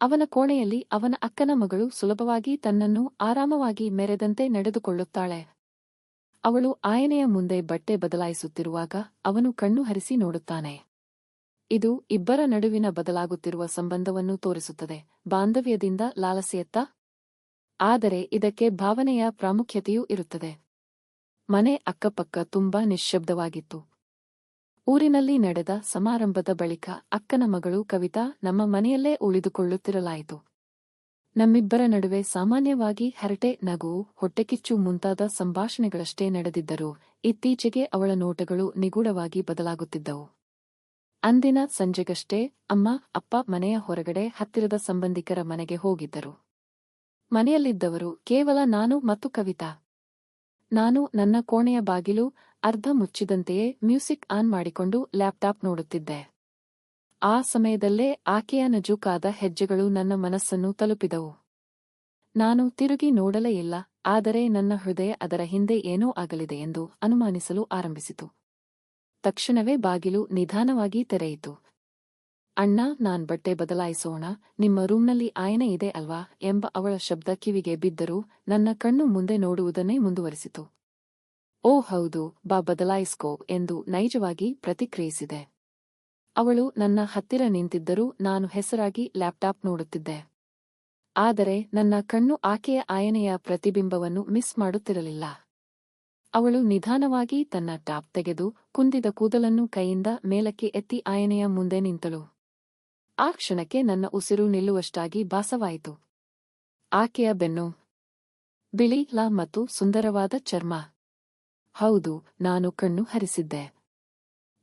ಅವನ ಕೋಣೆಯಲ್ಲಿ ಅವನ ಅಕ್ಕನ ಮಗಳು ಸುಲಭವಾಗಿ ತನ್ನನ್ನು ಆರಾಮವಾಗಿ ಮೆರೆದಂತೆ ನಡೆದುಕೊಳ್ಳುತ್ತಾಳೆ. ಅವಳು ಆಯನೆಯ ಮುಂದೆ ಬಟ್ಟೆ ಬದಲಾಯಿಸುತ್ತಿರುವಾಗ ಅವನು ಕಣ್ಣು ಹರಿಸಿ ನೋಡುತ್ತಾನೆ. ಇದು ಇಬ್ಬರ ನಡುವಿನ ಬದಲಾಗುತ್ತಿರುವ ಸಂಬಂಧವನ್ನು ತೋರಿಸುತ್ತದೆ. ಬಾಂಧವ್ಯದಿಂದ ಲಾಲಸೆಯತ್ತ? ಆದರೆ ಇದಕ್ಕೆ ಭಾವನೆಯ ಪ್ರಾಮುಖ್ಯತೆಯೂ ಇರುತ್ತದೆ. ಮನೆ ಅಕ್ಕಪಕ್ಕ ತುಂಬಾ ನಿಶ್ಶಬ್ದವಾಗಿತ್ತು. ಊರಿನಲ್ಲಿ ನಡೆದ ಸಮಾರಂಭದ ಬಳಿಕ ಅಕ್ಕನ ಮಗಳು ಕವಿತಾ ನಮ್ಮ ಮನೆಯಲ್ಲೇ ಉಳಿದುಕೊಳ್ಳುತ್ತಿರಲಾಯಿತು. ನಮ್ಮಿಬ್ಬರ ನಡುವೆ ಸಾಮಾನ್ಯವಾಗಿ ಹರಟೆ, ನಗು ಹೊಟ್ಟೆಕಿಚ್ಚು ಮುಂತಾದ ಸಂಭಾಷಣೆಗಳಷ್ಟೇ ನಡೆದಿದ್ದರೂ ಇತ್ತೀಚೆಗೆ ಅವಳ ನೋಟಗಳು ನಿಗೂಢವಾಗಿ ಬದಲಾಗುತ್ತಿದ್ದವು. ಅಂದಿನ ಸಂಜೆಗಷ್ಟೇ ಅಮ್ಮ, ಅಪ್ಪ ಮನೆಯ ಹೊರಗಡೆ ಹತ್ತಿರದ ಸಂಬಂಧಿಕರ ಮನೆಗೆ ಹೋಗಿದ್ದರು. ಮನೆಯಲ್ಲಿದ್ದವರು ಕೇವಲ ನಾನು ಮತ್ತು ಕವಿತಾ. ನಾನು ನನ್ನ ಕೋಣೆಯ ಬಾಗಿಲು ಅರ್ಧ ಮುಚ್ಚಿದಂತೆಯೇ ಮ್ಯೂಸಿಕ್ ಆನ್ ಮಾಡಿಕೊಂಡು ಲ್ಯಾಪ್ಟಾಪ್ ನೋಡುತ್ತಿದ್ದೆ. ಆ ಸಮಯದಲ್ಲೇ ಆಕೆಯ ನಜೂಕಾದ ಹೆಜ್ಜೆಗಳು ನನ್ನ ಮನಸ್ಸನ್ನು ತಲುಪಿದವು. ನಾನು ತಿರುಗಿ ನೋಡಲೇ ಇಲ್ಲ, ಆದರೆ ನನ್ನ ಹೃದಯ ಅದರ ಹಿಂದೆ ಏನೋ ಆಗಲಿದೆ ಎಂದು ಅನುಮಾನಿಸಲು ಆರಂಭಿಸಿತು. ತಕ್ಷಣವೇ ಬಾಗಿಲು ನಿಧಾನವಾಗಿ ತೆರೆಯಿತು. ಅಣ್ಣ, ನಾನ್ ಬಟ್ಟೆ ಬದಲಾಯಿಸೋಣ. ನಿಮ್ಮ ರೂಮ್ನಲ್ಲಿ ಆಯನೆ ಇದೆ ಅಲ್ವಾ? ಎಂಬ ಅವಳ ಶಬ್ದ ಕಿವಿಗೆ ಬಿದ್ದರೂ ನನ್ನ ಕಣ್ಣು ಮುಂದೆ ನೋಡುವುದನ್ನೇ ಮುಂದುವರಿಸಿತು. ಓ, ಹೌದು. ಬಾ, ಬದಲಾಯಿಸ್ಕೋ ಎಂದು ನೈಜವಾಗಿ ಪ್ರತಿಕ್ರಿಯಿಸಿದೆ. ಅವಳು ನನ್ನ ಹತ್ತಿರ ನಿಂತಿದ್ದರೂ ನಾನು ಹೆಸರಾಗಿ ಲ್ಯಾಪ್ಟಾಪ್ ನೋಡುತ್ತಿದ್ದೆ. ಆದರೆ ನನ್ನ ಕಣ್ಣು ಆಕೆಯ ಆಯನೆಯ ಪ್ರತಿಬಿಂಬವನ್ನು ಮಿಸ್ ಮಾಡುತ್ತಿರಲಿಲ್ಲ. ಅವಳು ನಿಧಾನವಾಗಿ ತನ್ನ ಟಾಪ್ ತೆಗೆದು ಕುಂದಿದ ಕೂದಲನ್ನು ಕೈಯಿಂದ ಮೇಲಕ್ಕೆ ಎತ್ತಿ ಆಯನೆಯ ಮುಂದೆ ನಿಂತಳು. ಆ ಕ್ಷಣಕ್ಕೆ ನನ್ನ ಉಸಿರು ನಿಲ್ಲುವಷ್ಟಾಗಿ ಭಾಸವಾಯಿತು. ಆಕೆಯ ಬೆನ್ನು. ಬಿಳಿ, ಲ ಮತ್ತು ಸುಂದರವಾದ ಚರ್ಮ. ಹೌದು, ನಾನು ಕಣ್ಣು ಹರಿಸಿದ್ದೆ.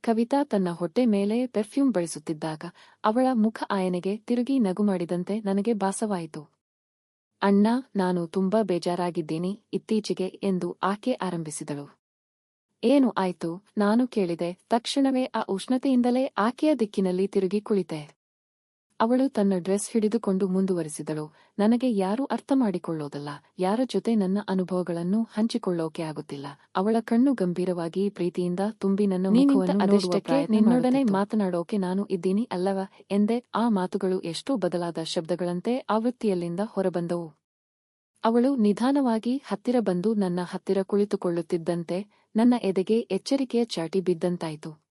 ಕವಿತಾ ತನ್ನ ಹೊಟ್ಟೆ ಮೇಲೆ ಪೆರ್ಫ್ಯೂಮ್ ಬಳಸುತ್ತಿದ್ದಾಗ ಅವಳ ಮುಖ ಆಯನೆಗೆ ತಿರುಗಿ ನಗು ಮಾಡಿದಂತೆ ನನಗೆ ಭಾಸವಾಯಿತು. ಅಣ್ಣ, ನಾನು ತುಂಬಾ ಬೇಜಾರಾಗಿದ್ದೀನಿ ಇತ್ತೀಚೆಗೆ ಎಂದು ಆಕೆ ಆರಂಭಿಸಿದಳು. ಏನು ಆಯ್ತು? ನಾನು ಕೇಳಿದೆ, ತಕ್ಷಣವೇ ಆ ಉಷ್ಣತೆಯಿಂದಲೇ ಆಕೆಯ ದಿಕ್ಕಿನಲ್ಲಿ ತಿರುಗಿ ಕುಳಿತೆ. ಅವಳು ತನ್ನ ಡ್ರೆಸ್ ಹಿಡಿದುಕೊಂಡು ಮುಂದುವರಿಸಿದಳು. ನನಗೆ ಯಾರೂ ಅರ್ಥ ಮಾಡಿಕೊಳ್ಳೋದಲ್ಲ ಯಾರ ಜೊತೆ ನನ್ನ ಅನುಭವಗಳನ್ನು ಹಂಚಿಕೊಳ್ಳೋಕೆ ಆಗುತ್ತಿಲ್ಲ. ಅವಳ ಕಣ್ಣು ಗಂಭೀರವಾಗಿ ಪ್ರೀತಿಯಿಂದ ತುಂಬಿ ನನ್ನ ಅದೃಷ್ಟಕ್ಕೆ ನಿನ್ನೊಡನೆ ಮಾತನಾಡೋಕೆ ನಾನು ಇದ್ದೀನಿ ಅಲ್ಲವ ಎಂದೆ ಆ ಮಾತುಗಳು ಎಷ್ಟೋ ಬದಲಾದ ಶಬ್ದಗಳಂತೆ ಆವೃತ್ತಿಯಲ್ಲಿಂದ ಹೊರಬಂದವು. ಅವಳು ನಿಧಾನವಾಗಿ ಹತ್ತಿರ ಬಂದು ನನ್ನ ಹತ್ತಿರ ಕುಳಿತುಕೊಳ್ಳುತ್ತಿದ್ದಂತೆ ನನ್ನ ಎದೆಗೆ ಎಚ್ಚರಿಕೆಯ ಚಾಟಿ ಬಿದ್ದಂತಾಯಿತು.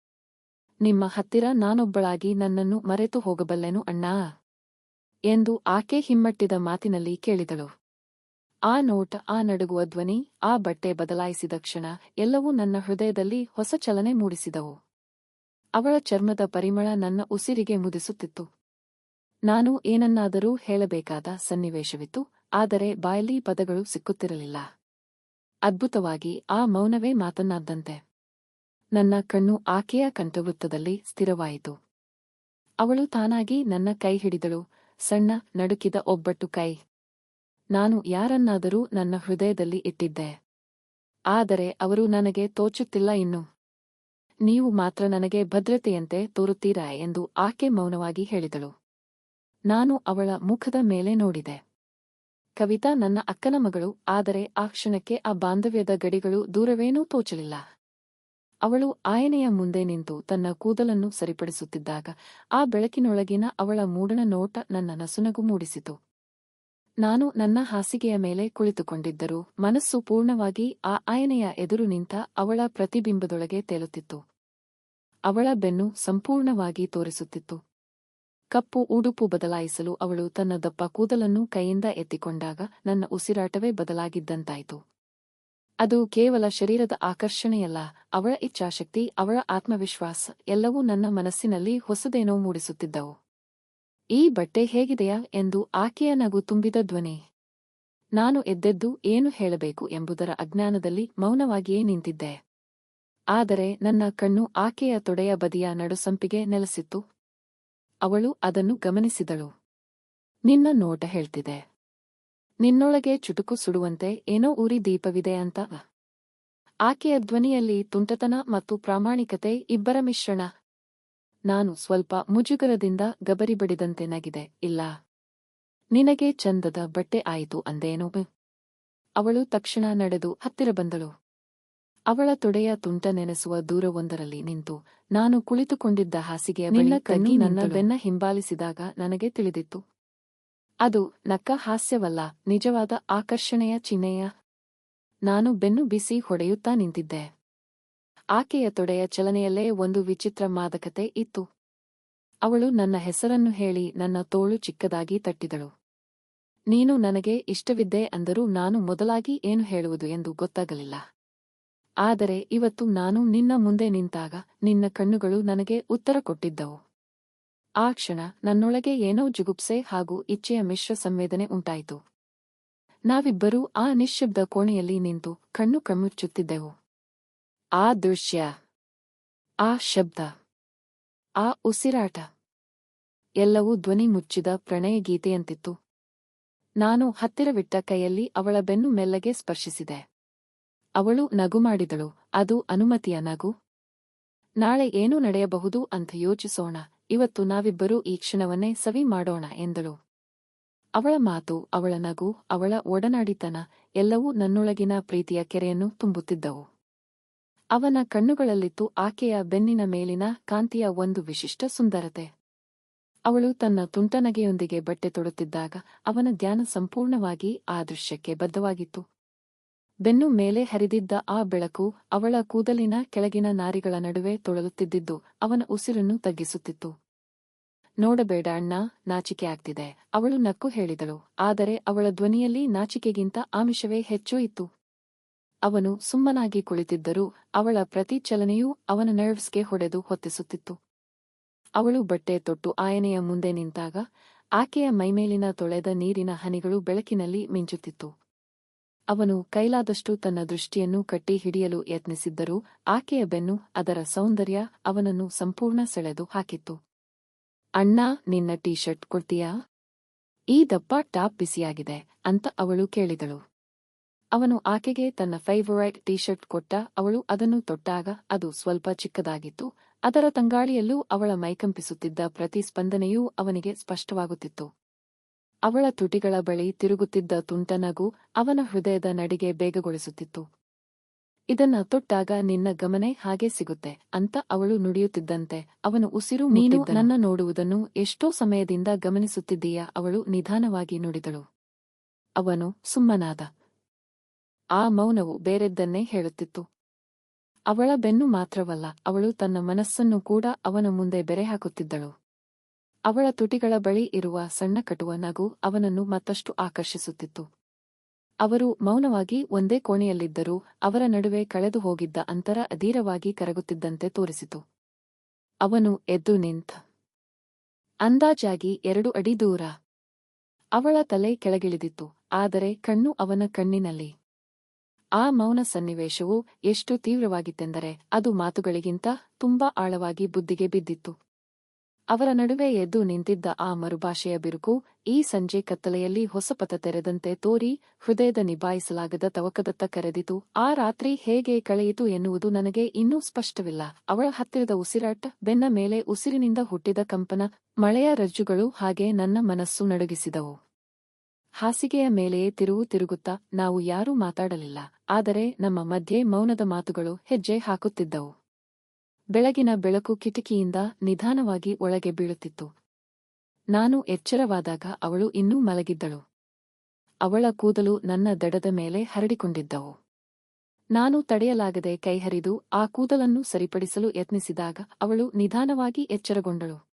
ನಿಮ್ಮ ಹತ್ತಿರ ನಾನೊಬ್ಬಳಾಗಿ ನನ್ನನ್ನು ಮರೆತು ಹೋಗಬಲ್ಲೆನು ಅಣ್ಣಾ? ಎಂದು ಆಕೆ ಹಿಮ್ಮಟ್ಟಿದ ಮಾತಿನಲ್ಲಿ ಕೇಳಿದಳು. ಆ ನೋಟ, ಆ ನಡುಗುವ ಧ್ವನಿ, ಆ ಬಟ್ಟೆ ಬದಲಾಯಿಸಿದ ಕ್ಷಣ ಎಲ್ಲವೂ ನನ್ನ ಹೃದಯದಲ್ಲಿ ಹೊಸ ಚಲನೆ ಮೂಡಿಸಿದವು. ಅವಳ ಚರ್ಮದ ಪರಿಮಳ ನನ್ನ ಉಸಿರಿಗೆ ಮುದಿಸುತ್ತಿತ್ತು. ನಾನು ಏನನ್ನಾದರೂ ಹೇಳಬೇಕಾದ ಸನ್ನಿವೇಶವಿತ್ತು, ಆದರೆ ಬಾಯಲ್ಲಿ ಪದಗಳು ಸಿಕ್ಕುತ್ತಿರಲಿಲ್ಲ. ಅದ್ಭುತವಾಗಿ ಆ ಮೌನವೇ ಮಾತನ್ನಾದ್ದಂತೆ. ನನ್ನ ಕಣ್ಣು ಆಕೆಯ ಕಂಠವೃತ್ತದಲ್ಲಿ ಸ್ಥಿರವಾಯಿತು. ಅವಳು ತಾನಾಗಿ ನನ್ನ ಕೈ ಹಿಡಿದಳು, ಸಣ್ಣ ನಡುಕಿದ ಒಬ್ಬಟ್ಟು ಕೈ. ನಾನು ಯಾರನ್ನಾದರೂ ನನ್ನ ಹೃದಯದಲ್ಲಿ ಇಟ್ಟಿದ್ದೆ. ಆದರೆ ಅವರು ನನಗೆ ತೋಚುತ್ತಿಲ್ಲ ಇನ್ನು. ನೀವು ಮಾತ್ರ ನನಗೆ ಭದ್ರತೆಯಂತೆ ತೋರುತ್ತೀರಾ ಎಂದು ಆಕೆ ಮೌನವಾಗಿ ಹೇಳಿದಳು. ನಾನು ಅವಳ ಮುಖದ ಮೇಲೆ ನೋಡಿದೆ. ಕವಿತಾ ನನ್ನ ಅಕ್ಕನ ಮಗಳು, ಆದರೆ ಆ ಕ್ಷಣಕ್ಕೆ ಆ ಬಾಂಧವ್ಯದ ಗಡಿಗಳು ದೂರವೇನೂ ತೋಚಲಿಲ್ಲ. ಅವಳು ಆಯನೆಯ ಮುಂದೆ ನಿಂತು ತನ್ನ ಕೂದಲನ್ನು ಸರಿಪಡಿಸುತ್ತಿದ್ದಾಗ ಆ ಬೆಳಕಿನೊಳಗಿನ ಅವಳ ಮೂಡಣ ನೋಟ ನನ್ನ ನಸುನಗು ಮೂಡಿಸಿತು. ನಾನು ನನ್ನ ಹಾಸಿಗೆಯ ಮೇಲೆ ಕುಳಿತುಕೊಂಡಿದ್ದರೂ ಮನಸ್ಸು ಪೂರ್ಣವಾಗಿ ಆ ಆಯನೆಯ ಎದುರು ನಿಂತ ಅವಳ ಪ್ರತಿಬಿಂಬದೊಳಗೆ ತೇಲುತ್ತಿತ್ತು. ಅವಳ ಬೆನ್ನು ಸಂಪೂರ್ಣವಾಗಿ ತೋರಿಸುತ್ತಿತ್ತು. ಕಪ್ಪು ಉಡುಪು ಬದಲಾಯಿಸಲು ಅವಳು ತನ್ನ ದಪ್ಪ ಕೂದಲನ್ನು ಕೈಯಿಂದ ಎತ್ತಿಕೊಂಡಾಗ ನನ್ನ ಉಸಿರಾಟವೇ ಬದಲಾಗಿದ್ದಂತಾಯಿತು. ಅದು ಕೇವಲ ಶರೀರದ ಆಕರ್ಷಣೆಯಲ್ಲ ಅವಳ ಇಚ್ಛಾಶಕ್ತಿ ಅವಳ ಆತ್ಮವಿಶ್ವಾಸ, ಎಲ್ಲವೂ ನನ್ನ ಮನಸ್ಸಿನಲ್ಲಿ ಹೊಸದೇನೋ ಮೂಡಿಸುತ್ತಿದ್ದವು. ಈ ಬಟ್ಟೆ ಹೇಗಿದೆಯಾ ಎಂದು ಆಕೆಯ ನಗು ತುಂಬಿದ ಧ್ವನಿ. ನಾನು ಎದ್ದೆದ್ದು ಏನು ಹೇಳಬೇಕು ಎಂಬುದರ ಅಜ್ಞಾನದಲ್ಲಿ ಮೌನವಾಗಿಯೇ ನಿಂತಿದ್ದೆ. ಆದರೆ ನನ್ನ ಕಣ್ಣು ಆಕೆಯ ತೊಡೆಯ ಬದಿಯ ನಡುಸಂಪಿಗೆ ನೆಲೆಸಿತ್ತು. ಅವಳು ಅದನ್ನು ಗಮನಿಸಿದಳು. ನಿನ್ನ ನೋಟ ಹೇಳ್ತಿದೆ. ನಿನ್ನೊಳಗೆ ಚುಟುಕು ಸುಡುವಂತೆ ಏನೋ ಉರಿ ದೀಪವಿದೆ ಅಂತ. ಆಕೆಯ ಧ್ವನಿಯಲ್ಲಿ ತುಂಟತನ ಮತ್ತು ಪ್ರಾಮಾಣಿಕತೆ ಇಬ್ಬರ ಮಿಶ್ರಣ. ನಾನು ಸ್ವಲ್ಪ ಮುಜುಗರದಿಂದ ಗಬರಿ ಬಡಿದಂತೆ ನಗಿದೆ ಇಲ್ಲ. ನಿನಗೆ ಚಂದದ ಬಟ್ಟೆ ಆಯಿತು ಅಂದೇನು? ಅವಳು ತಕ್ಷಣ ನಡೆದು ಹತ್ತಿರ ಬಂದಳು. ಅವಳ ತೊಡೆಯ ತುಂಟ ನೆನೆಸುವ ದೂರವೊಂದರಲ್ಲಿ ನಿಂತು ನಾನು ಕುಳಿತುಕೊಂಡಿದ್ದ ಹಾಸಿಗೆಯ ನಿನ್ನ ಕಣ್ಣಿ ನನ್ನ ಬೆನ್ನ ಹಿಂಬಾಲಿಸಿದಾಗ ನನಗೆ ತಿಳಿದಿತ್ತು. ಅದು ನಕ್ಕ ಹಾಸ್ಯವಲ್ಲ ನಿಜವಾದ ಆಕರ್ಷಣೆಯ ಚಿಹ್ನೆಯ. ನಾನು ಬೆನ್ನು ಬಿಸಿ ಹೊಡೆಯುತ್ತಾ ನಿಂತಿದ್ದೆ. ಆಕೆಯ ತೊಡೆಯ ಚಲನೆಯಲ್ಲೇ ಒಂದು ವಿಚಿತ್ರ ಮಾದಕತೆ ಇತ್ತು. ಅವಳು ನನ್ನ ಹೆಸರನ್ನು ಹೇಳಿ ನನ್ನ ತೋಳು ಚಿಕ್ಕದಾಗಿ ತಟ್ಟಿದಳು. ನೀನು ನನಗೆ ಇಷ್ಟವಿದ್ದೆ ಅಂದರೂ ನಾನು ಮೊದಲಾಗಿ ಏನು ಹೇಳುವುದು ಎಂದು ಗೊತ್ತಾಗಲಿಲ್ಲ. ಆದರೆ ಇವತ್ತು ನಾನು ನಿನ್ನ ಮುಂದೆ ನಿಂತಾಗ ನಿನ್ನ ಕಣ್ಣುಗಳು ನನಗೆ ಉತ್ತರ ಕೊಟ್ಟಿದ್ದವು. ಆ ಕ್ಷಣ ನನ್ನೊಳಗೆ ಏನೋ ಜುಗುಪ್ಸೆ ಹಾಗೂ ಇಚ್ಛೆಯ ಮಿಶ್ರ ಸಂವೇದನೆ ಉಂಟಾಯಿತು. ನಾವಿಬ್ಬರೂ ಆ ನಿಶ್ಶಬ್ದ ಕೋಣೆಯಲ್ಲಿ ನಿಂತು ಕಣ್ಣು ಕಮ್ಮುಚ್ಚುತ್ತಿದ್ದೆವು ಆ ದೃಶ್ಯ, ಆ ಶಬ್ದ, ಆ ಉಸಿರಾಟ, ಎಲ್ಲವೂ ಧ್ವನಿ ಮುಚ್ಚಿದ ಪ್ರಣಯ ಗೀತೆಯಂತಿತ್ತು. ನಾನು ಹತ್ತಿರವಿಟ್ಟ ಕೈಯಲ್ಲಿ ಅವಳ ಬೆನ್ನು ಮೆಲ್ಲಗೆ ಸ್ಪರ್ಶಿಸಿದೆ. ಅವಳು ನಗು ಮಾಡಿದಳು, ಅದು ಅನುಮತಿಯ ನಗು. ನಾಳೆ ಏನು ನಡೆಯಬಹುದು ಅಂತ ಯೋಚಿಸೋಣ ಇವತ್ತು ನಾವಿಬ್ಬರೂ ಈ ಕ್ಷಣವನ್ನೇ ಸವಿ ಮಾಡೋಣ ಎಂದಳು. ಅವಳ ಮಾತು, ಅವಳ ನಗು, ಅವಳ ಒಡನಾಡಿತನ ಎಲ್ಲವೂ ನನ್ನೊಳಗಿನ ಪ್ರೀತಿಯ ಕೆರೆಯನ್ನು ತುಂಬುತ್ತಿದ್ದವು. ಅವನ ಕಣ್ಣುಗಳಲ್ಲಿತ್ತು ಆಕೆಯ ಬೆನ್ನಿನ ಮೇಲಿನ ಕಾಂತಿಯ ಒಂದು ವಿಶಿಷ್ಟ ಸುಂದರತೆ. ಅವಳು ತನ್ನ ತುಂಟನಗೆಯೊಂದಿಗೆ ಬಟ್ಟೆ ತೊಡುತ್ತಿದ್ದಾಗ ಅವನ ಧ್ಯಾನ ಸಂಪೂರ್ಣವಾಗಿ ಆ ದೃಶ್ಯಕ್ಕೆ ಬದ್ಧವಾಗಿತ್ತು. ಬೆನ್ನು ಮೇಲೆ ಹರಿದಿದ್ದ ಆ ಬೆಳಕು ಅವಳ ಕೂದಲಿನ ಕೆಳಗಿನ ನಾರಿಗಳ ನಡುವೆ ತೊಳಲುತ್ತಿದ್ದಿದ್ದು ಅವನ ಉಸಿರನ್ನು ತಗ್ಗಿಸುತ್ತಿತ್ತು. ನೋಡಬೇಡ, ಅಣ್ಣ, ನಾಚಿಕೆ ಆಗ್ತಿದೆ. ಅವಳು ನಕ್ಕು ಹೇಳಿದಳು, ಆದರೆ ಅವಳ ಧ್ವನಿಯಲ್ಲಿ ನಾಚಿಕೆಗಿಂತ ಆಮಿಷವೇ ಹೆಚ್ಚು ಇತ್ತು. ಅವನು ಸುಮ್ಮನಾಗಿ ಕುಳಿತಿದ್ದರೂ ಅವಳ ಪ್ರತಿ ಚಲನೆಯೂ ಅವನ ನರ್ವ್ಸ್ಗೆ ಹೊಡೆದು ಹೊತ್ತಿಸುತ್ತಿತ್ತು. ಅವಳು ಬಟ್ಟೆ ತೊಟ್ಟು ಆಯನೆಯ ಮುಂದೆ ನಿಂತಾಗ ಆಕೆಯ ಮೈಮೇಲಿನ ತೊಳೆದ ನೀರಿನ ಹನಿಗಳು ಬೆಳಕಿನಲ್ಲಿ ಮಿಂಚುತ್ತಿತ್ತು. ಅವನು ಕೈಲಾದಷ್ಟು ತನ್ನ ದೃಷ್ಟಿಯನ್ನು ಕಟ್ಟಿ ಹಿಡಿಯಲು ಯತ್ನಿಸಿದ್ದರೂ ಆಕೆಯ ಬೆನ್ನು ಅದರ ಸೌಂದರ್ಯ ಅವನನ್ನು ಸಂಪೂರ್ಣ ಸೆಳೆದು ಹಾಕಿತ್ತು. ಅಣ್ಣ, ನಿನ್ನ ಟೀ ಶರ್ಟ್ ಕೊಡ್ತೀಯಾ? ಈ ದಪ್ಪ ಟಾಪ್ ಬಿಸಿಯಾಗಿದೆ ಅಂತ ಅವಳು ಕೇಳಿದಳು. ಅವನು ಆಕೆಗೆ ತನ್ನ ಫೇವರೈಟ್ ಟೀ ಶರ್ಟ್ ಕೊಟ್ಟ, ಅವಳು ಅದನ್ನು ತೊಟ್ಟಾಗ ಅದು ಸ್ವಲ್ಪ ಚಿಕ್ಕದಾಗಿತ್ತು, ಅದರ ತಂಗಾಳಿಯಲ್ಲೂ ಅವಳ ಮೈಕಂಪಿಸುತ್ತಿದ್ದ ಪ್ರತಿಸ್ಪಂದನೆಯೂ ಅವನಿಗೆ ಸ್ಪಷ್ಟವಾಗುತ್ತಿತ್ತು. ಅವಳ ತುಟಿಗಳ ಬಳಿ ತಿರುಗುತ್ತಿದ್ದ ತುಂಟನಗು ಅವನ ಹೃದಯದ ನಡಿಗೆ ಬೇಗಗೊಳಿಸುತ್ತಿತ್ತು. ಇದನ್ನ ತೊಟ್ಟಾಗ ನಿನ್ನ ಗಮನೆ ಹಾಗೆ ಸಿಗುತ್ತೆ ಅಂತ ಅವಳು ನುಡಿಯುತ್ತಿದ್ದಂತೆ ಅವನು ಉಸಿರು ನೀನು ನನ್ನ ನೋಡುವುದನ್ನು ಎಷ್ಟೋ ಸಮಯದಿಂದ ಗಮನಿಸುತ್ತಿದ್ದೀಯ ಅವಳು ನಿಧಾನವಾಗಿ ನುಡಿದಳು. ಅವನು ಸುಮ್ಮನಾದ. ಆ ಮೌನವು ಬೇರೆದ್ದನ್ನೇ ಹೇಳುತ್ತಿತ್ತು. ಅವಳ ಬೆನ್ನು ಮಾತ್ರವಲ್ಲ ಅವಳು ತನ್ನ ಮನಸ್ಸನ್ನು ಕೂಡ ಅವನ ಮುಂದೆ ಬೆರೆ ಹಾಕುತ್ತಿದ್ದಳು. ಅವಳ ತುಟಿಗಳ ಬಳಿ ಇರುವ ಸಣ್ಣ ಕಟುವ ನಗು ಅವನನ್ನು ಮತ್ತಷ್ಟು ಆಕರ್ಷಿಸುತ್ತಿತ್ತು. ಅವರು ಮೌನವಾಗಿ ಒಂದೇ ಕೋಣೆಯಲ್ಲಿದ್ದರೂ ಅವರ ನಡುವೆ ಕಳೆದು ಹೋಗಿದ್ದ ಅಂತರ ಅಧೀರವಾಗಿ ಕರಗುತ್ತಿದ್ದಂತೆ ತೋರಿಸಿತು. ಅವನು ಎದ್ದು ನಿಂತ ಅಂದಾಜಾಗಿ ಎರಡು ಅಡಿ ದೂರ. ಅವಳ ತಲೆ ಕೆಳಗಿಳಿದಿತ್ತು, ಆದರೆ ಕಣ್ಣು ಅವನ ಕಣ್ಣಿನಲ್ಲಿ. ಆ ಮೌನ ಸನ್ನಿವೇಶವು ಎಷ್ಟು ತೀವ್ರವಾಗಿತ್ತೆಂದರೆ ಅದು ಮಾತುಗಳಿಗಿಂತ ತುಂಬಾ ಆಳವಾಗಿ ಬುದ್ಧಿಗೆ ಬಿದ್ದಿತ್ತು. ಅವರ ನಡುವೆ ಎದ್ದು ನಿಂತಿದ್ದ ಆ ಮರುಭಾಷೆಯ ಬಿರುಕು ಈ ಸಂಜೆ ಕತ್ತಲೆಯಲ್ಲಿ ಹೊಸ ಪಥ ತೆರೆದಂತೆ ತೋರಿ ಹೃದಯದ ನಿಭಾಯಿಸಲಾಗದ ತವಕದತ್ತ ಕರೆದಿತು, ಆ ರಾತ್ರಿ ಹೇಗೆ ಕಳೆಯಿತು ಎನ್ನುವುದು ನನಗೆ ಇನ್ನೂ ಸ್ಪಷ್ಟವಿಲ್ಲ. ಅವಳ ಹತ್ತಿರದ ಉಸಿರಾಟ, ಬೆನ್ನ ಮೇಲೆ ಉಸಿರಿನಿಂದ ಹುಟ್ಟಿದ ಕಂಪನ, ಮಳೆಯ ರಜ್ಜುಗಳು ಹಾಗೆ ನನ್ನ ಮನಸ್ಸು ನಡುಗಿಸಿದವು. ಹಾಸಿಗೆಯ ಮೇಲೆಯೇ ತಿರುವು ತಿರುಗುತ್ತಾ ನಾವು ಯಾರೂ ಮಾತಾಡಲಿಲ್ಲ, ಆದರೆ ನಮ್ಮ ಮಧ್ಯೆ ಮೌನದ ಮಾತುಗಳು ಹೆಜ್ಜೆ ಹಾಕುತ್ತಿದ್ದವು. ಬೆಳಗಿನ ಬೆಳಕು ಕಿಟಕಿಯಿಂದ ನಿಧಾನವಾಗಿ ಒಳಗೆ ಬೀಳುತ್ತಿತ್ತು. ನಾನು ಎಚ್ಚರವಾದಾಗ ಅವಳು ಇನ್ನೂ ಮಲಗಿದ್ದಳು. ಅವಳ ಕೂದಲು ನನ್ನ ದಡದ ಮೇಲೆ ಹರಡಿಕೊಂಡಿದ್ದವು. ನಾನು ತಡೆಯಲಾಗದೆ ಕೈಹರಿದು ಆ ಕೂದಲನ್ನು ಸರಿಪಡಿಸಲು ಯತ್ನಿಸಿದಾಗ ಅವಳು ನಿಧಾನವಾಗಿ ಎಚ್ಚರಗೊಂಡಳು.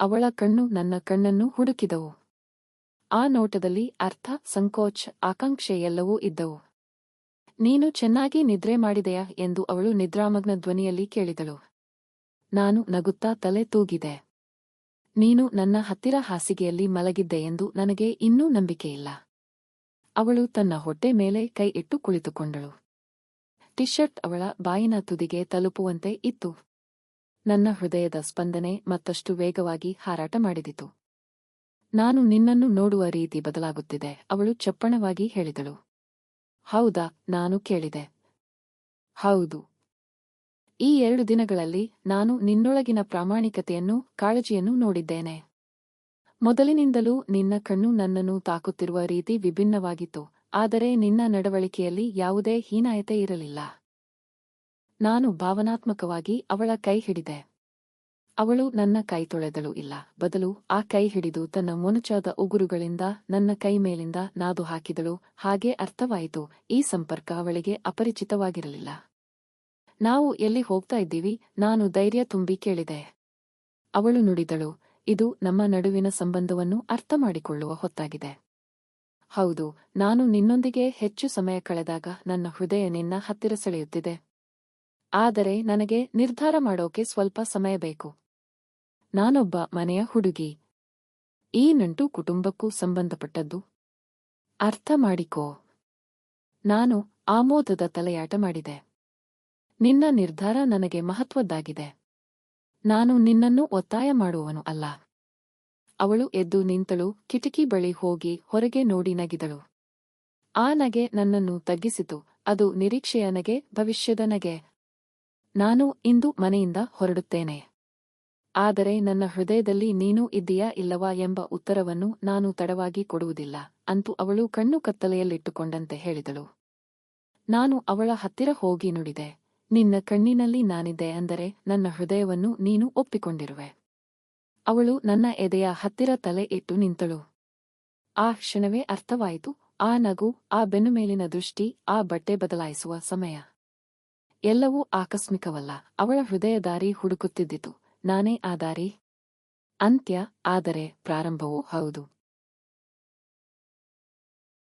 ಅವಳ ಕಣ್ಣು ನನ್ನ ಕಣ್ಣನ್ನು ಹುಡುಕಿದವು. ಆ ನೋಟದಲ್ಲಿ ಅರ್ಥ, ಸಂಕೋಚ, ಆಕಾಂಕ್ಷೆ ಎಲ್ಲವೂ ಇದ್ದವು. ನೀನು ಚೆನ್ನಾಗಿ ನಿದ್ರೆ ಮಾಡಿದೆಯಾ ಎಂದು ಅವಳು ನಿದ್ರಾಮಗ್ನ ಧ್ವನಿಯಲ್ಲಿ ಕೇಳಿದಳು. ನಾನು ನಗುತ್ತಾ ತಲೆ ತೂಗಿದೆ. ನೀನು ನನ್ನ ಹತ್ತಿರ ಹಾಸಿಗೆಯಲ್ಲಿ ಮಲಗಿದ್ದೆ ಎಂದು ನನಗೆ ಇನ್ನೂ ನಂಬಿಕೆಯಿಲ್ಲ. ಅವಳು ತನ್ನ ಹೊಟ್ಟೆ ಮೇಲೆ ಕೈ ಇಟ್ಟು ಕುಳಿತುಕೊಂಡಳು. ಟಿಶರ್ಟ್ ಅವಳ ಬಾಯಿನ ತುದಿಗೆ ತಲುಪುವಂತೆ ಇತ್ತು. ನನ್ನ ಹೃದಯದ ಸ್ಪಂದನೆ ಮತ್ತಷ್ಟು ವೇಗವಾಗಿ ಹಾರಾಟ ಮಾಡಿದಿತು. ನಾನು ನಿನ್ನನ್ನು ನೋಡುವ ರೀತಿ ಬದಲಾಗುತ್ತಿದೆ, ಅವಳು ಚಪ್ಪಣವಾಗಿ ಹೇಳಿದಳು. ಹೌದಾ, ನಾನು ಕೇಳಿದೆ. ಹೌದು. ಈ ಎರಡು ದಿನಗಳಲ್ಲಿ ನಾನು ನಿನ್ನೊಳಗಿನ ಪ್ರಾಮಾಣಿಕತೆಯನ್ನು, ಕಾಳಜಿಯನ್ನು ನೋಡಿದ್ದೇನೆ. ಮೊದಲಿನಿಂದಲೂ ನಿನ್ನ ಕಣ್ಣು ನನ್ನನ್ನು ತಾಕುತ್ತಿರುವ ರೀತಿ ವಿಭಿನ್ನವಾಗಿತ್ತು, ಆದರೆ ನಿನ್ನ ನಡವಳಿಕೆಯಲ್ಲಿ ಯಾವುದೇ ಹೀನಾಯತೆ ಇರಲಿಲ್ಲ. ನಾನು ಭಾವನಾತ್ಮಕವಾಗಿ ಅವಳ ಕೈ ಹಿಡಿದೆ. ಅವಳು ನನ್ನ ಕೈ ತೊಳೆದಳು ಇಲ್ಲ. ಬದಲು ಆ ಕೈ ಹಿಡಿದು ತನ್ನ ಮೊನಚಾದ ಉಗುರುಗಳಿಂದ ನನ್ನ ಕೈ ಮೇಲಿಂದ ನಾದು ಹಾಕಿದಳು. ಹಾಗೆ ಅರ್ಥವಾಯಿತು. ಈ ಸಂಪರ್ಕ ಅವಳಿಗೆ ಅಪರಿಚಿತವಾಗಿರಲಿಲ್ಲ. ನಾವು ಎಲ್ಲಿ ಹೋಗ್ತಾ ಇದ್ದೀವಿ? ನಾನು ಧೈರ್ಯ ತುಂಬಿ ಕೇಳಿದೆ. ಅವಳು ನುಡಿದಳು. ಇದು ನಮ್ಮ ನಡುವಿನ ಸಂಬಂಧವನ್ನು ಅರ್ಥಮಾಡಿಕೊಳ್ಳುವ ಹೊತ್ತಾಗಿದೆ. ಹೌದು, ನಾನು ನಿನ್ನೊಂದಿಗೆ ಹೆಚ್ಚು ಸಮಯ ಕಳೆದಾಗ ನನ್ನ ಹೃದಯ ನಿನ್ನ ಹತ್ತಿರ ಸೆಳೆಯುತ್ತಿದೆ. ಆದರೆ ನನಗೆ ನಿರ್ಧಾರ ಮಾಡೋಕೆ ಸ್ವಲ್ಪ ಸಮಯ ಬೇಕು. ನಾನೊಬ್ಬ ಮನೆಯ ಹುಡುಗಿ. ಈ ನಂಟು ಕುಟುಂಬಕ್ಕೂ ಸಂಬಂಧಪಟ್ಟದ್ದು. ಅರ್ಥ ಮಾಡಿಕೋ. ನಾನು ಆಮೋದದ ತಲೆಯಾಟ ಮಾಡಿದೆ. ನಿನ್ನ ನಿರ್ಧಾರ ನನಗೆ ಮಹತ್ವದ್ದಾಗಿದೆ. ನಾನು ನಿನ್ನನ್ನು ಒತ್ತಾಯ ಮಾಡುವವನು ಅಲ್ಲ. ಅವಳು ಎದ್ದು ನಿಂತಳು, ಕಿಟಕಿ ಬಳಿ ಹೋಗಿ ಹೊರಗೆ ನೋಡಿ ನಗಿದಳು. ಆ ನಗೆ ನನ್ನನ್ನು ತಗ್ಗಿಸಿತು, ಅದು ನಿರೀಕ್ಷೆಯ ನಗೆ, ಭವಿಷ್ಯದ ನಗೆ. ನಾನು ಇಂದು ಮನೆಯಿಂದ ಹೊರಡುತ್ತೇನೆ. ಆದರೆ ನನ್ನ ಹೃದಯದಲ್ಲಿ ನೀನು ಇದ್ದೀಯಾ ಇಲ್ಲವಾ ಎಂಬ ಉತ್ತರವನ್ನು ನಾನು ತಡವಾಗಿ ಕೊಡುವುದಿಲ್ಲ. ಅಂತೂ ಅವಳು ಕಣ್ಣು ಕತ್ತಲೆಯಲ್ಲಿಟ್ಟುಕೊಂಡಂತೆ ಹೇಳಿದಳು. ನಾನು ಅವಳ ಹತ್ತಿರ ಹೋಗಿ ನುಡಿದೆ. ನಿನ್ನ ಕಣ್ಣಿನಲ್ಲಿ ನಾನಿದ್ದೆ ಅಂದರೆ ನನ್ನ ಹೃದಯವನ್ನು ನೀನು ಒಪ್ಪಿಕೊಂಡಿರುವೆ. ಅವಳು ನನ್ನ ಎದೆಯ ಹತ್ತಿರ ತಲೆ ಇಟ್ಟು ನಿಂತಳು. ಆ ಕ್ಷಣವೇ ಅರ್ಥವಾಯಿತು. ಆ ನಗು, ಆ ಬೆನ್ನುಮೇಲಿನ ದೃಷ್ಟಿ, ಆ ಬಟ್ಟೆ ಬದಲಾಯಿಸುವ ಸಮಯ. ಎಲ್ಲವೂ ಆಕಸ್ಮಿಕವಲ್ಲ. ಅವಳ ಹೃದಯ ದಾರಿ ಹುಡುಕುತ್ತಿದ್ದಿತು. ನಾನೇ ಆದಾರಿ ದಾರಿ. ಅಂತ್ಯ ಆದರೆ ಪ್ರಾರಂಭವೂ ಹೌದು.